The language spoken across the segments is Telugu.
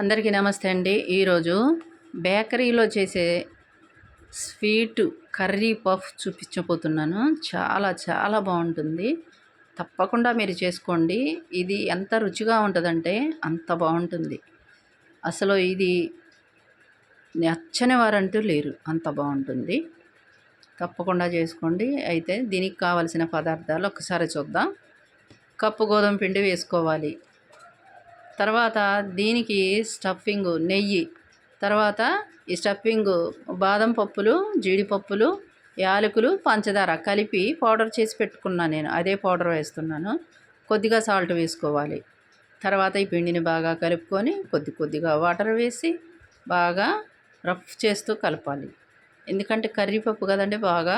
అందరికీ నమస్తే అండి. ఈరోజు బేకరీలో చేసే స్వీట్ కర్రీ పఫ్ చూపించబోతున్నాను. చాలా చాలా బాగుంటుంది. తప్పకుండా మీరు చేసుకోండి. ఇది ఎంత రుచిగా ఉంటుందంటే అంత బాగుంటుంది. అసలు ఇది నచ్చని వారంటూ లేరు. అంత బాగుంటుంది. తప్పకుండా చేసుకోండి. అయితే దీనికి కావలసిన పదార్థాలు ఒకసారి చూద్దాం. కప్పు గోధుమ పిండి వేసుకోవాలి. తర్వాత దీనికి స్టఫింగ్ నెయ్యి. తర్వాత ఈ స్టఫింగ్ బాదం పప్పులు జీడిపప్పులు యాలకులు పంచదార కలిపి పౌడర్ చేసి పెట్టుకున్నాను నేను. అదే పౌడర్ వేస్తున్నాను. కొద్దిగా సాల్ట్ వేసుకోవాలి. తర్వాత ఈ పిండిని బాగా కలుపుకొని కొద్ది కొద్దిగా వాటర్ వేసి బాగా రఫ్ చేస్తూ కలపాలి. ఎందుకంటే కర్రీపప్పు కదండి బాగా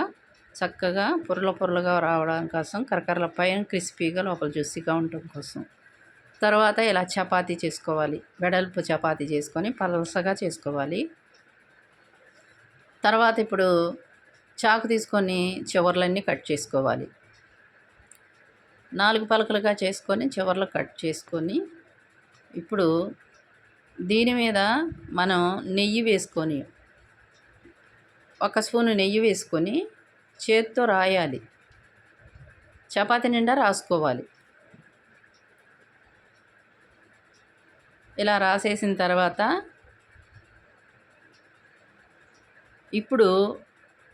చక్కగా పొరల పొరలుగా రావడం కోసం కరకరల పైన క్రిస్పీగా లోపల జ్యూసీగా ఉండటం కోసం. తర్వాత ఇలా చపాతీ చేసుకోవాలి. వెడల్పు చపాతీ చేసుకొని పలసగా చేసుకోవాలి. తర్వాత ఇప్పుడు చాకు తీసుకొని చివర్లన్నీ కట్ చేసుకోవాలి. నాలుగు పలకలుగా చేసుకొని చివర్లు కట్ చేసుకొని ఇప్పుడు దీని మీద మనం నెయ్యి వేసుకొని ఒక స్పూను నెయ్యి వేసుకొని చేత్తో రాయాలి. చపాతి నిండా రాసుకోవాలి. ఇలా రాసేసిన తర్వాత ఇప్పుడు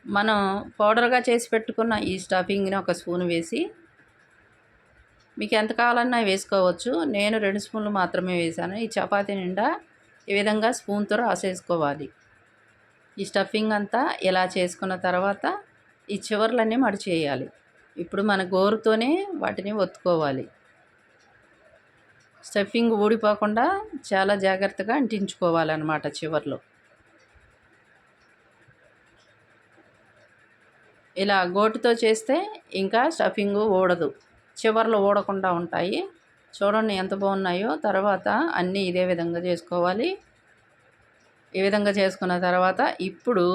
మనం పౌడర్గా చేసి పెట్టుకున్న ఈ స్టఫింగ్ని ఒక స్పూన్ వేసి మీకు ఎంత కావాలన్నా వేసుకోవచ్చు. నేను రెండు స్పూన్లు మాత్రమే వేసాను ఈ చపాతీ నిండా ఈ విధంగా స్పూన్తో రాసేసుకోవాలి. ఈ స్టఫింగ్ అంతా ఇలా చేసుకున్న తర్వాత ఈ చివర్లన్నీ మడిచేయాలి. ఇప్పుడు మన గోరుతోనే వాటిని ఒత్తుకోవాలి. స్టఫింగ్ ఊడిపోకుండా చాలా జాగ్రత్తగా అంటించుకోవాలన్నమాట చివర్లో. ఇలా గోటుతో చేస్తే ఇంకా స్టఫింగ్ ఊడదు. చివర్లు ఊడకుండా ఉంటాయి. చూడండి ఎంత బాగున్నాయో. తర్వాత అన్నీ ఇదే విధంగా చేసుకోవాలి. ఈ విధంగా చేసుకున్న తర్వాత ఇప్పుడు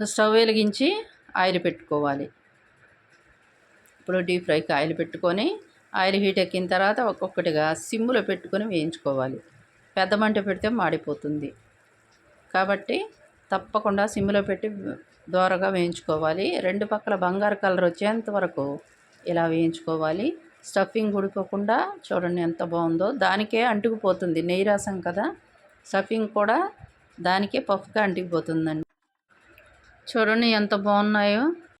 స్టవ్ వెలిగించి ఆయిల్ పెట్టుకోవాలి. ఇప్పుడు డీప్ ఫ్రైకి ఆయిల్ పెట్టుకొని ఆయిల్ హీట్ ఎక్కిన తర్వాత ఒక్కొక్కటిగా సిమ్లో పెట్టుకొని వేయించుకోవాలి. పెద్ద మంట పెడితే మాడిపోతుంది. కాబట్టి తప్పకుండా సిమ్లో పెట్టి దోరగా వేయించుకోవాలి. రెండు పక్కల బంగారు కలర్ వచ్చేంత వరకు ఇలా వేయించుకోవాలి. స్టఫింగ్ ఉడిపోకుండా చూడండి ఎంత బాగుందో. దానికే అంటుకుపోతుంది. నెయ్యి రసం కదా. స్టఫింగ్ కూడా దానికే పఫ్గా అంటుకుపోతుందండి. చూడండి ఎంత బాగున్నాయో.